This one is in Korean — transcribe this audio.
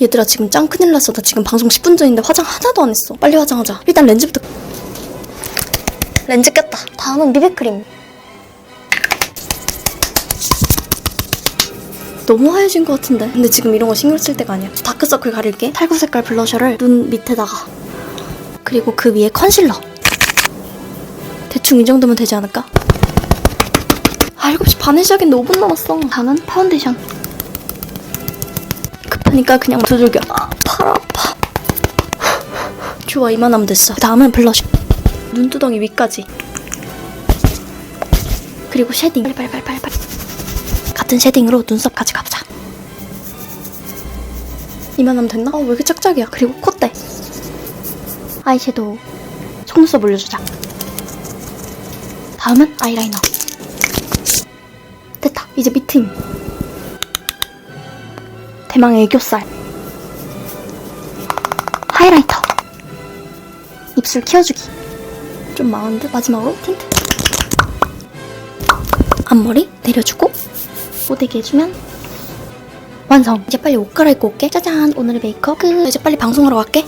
얘들아 지금 짱 큰일 났어. 나 지금 방송 10분 전인데 화장 하나도 안 했어. 빨리 화장하자. 일단 렌즈부터 렌즈 꼈다. 다음은 비비크림. 너무 하얘진 것 같은데? 근데 지금 이런 거 신경 쓸 때가 아니야. 다크서클 가릴게. 탈구 색깔 블러셔를 눈 밑에다가. 그리고 그 위에 컨실러. 대충 이 정도면 되지 않을까? 아 7시 반에 시작했는데 5분 남았어. 다음은 파운데이션 급하니까 그냥 두들겨. 아, 팔 아파. 좋아 이만하면 됐어. 그 다음은 블러셔 눈두덩이 위까지. 그리고 쉐딩. 빨리 빨리 빨리 빨리 빨리. 같은 쉐딩으로 눈썹까지 가보자. 이만하면 됐나? 어, 왜 이렇게 짝짝이야? 그리고 콧대. 아이섀도우. 속눈썹 올려주자. 다음은 아이라이너. 됐다. 이제 밑트임 대망의 애교살. 하이라이터. 입술 키워주기. 좀 망한데? 마지막으로? 틴트. 앞머리 내려주고 모대기 해주면. 완성. 이제 빨리 옷 갈아입고 올게. 짜잔. 오늘의 메이크업 끝. 이제 빨리 방송하러 갈게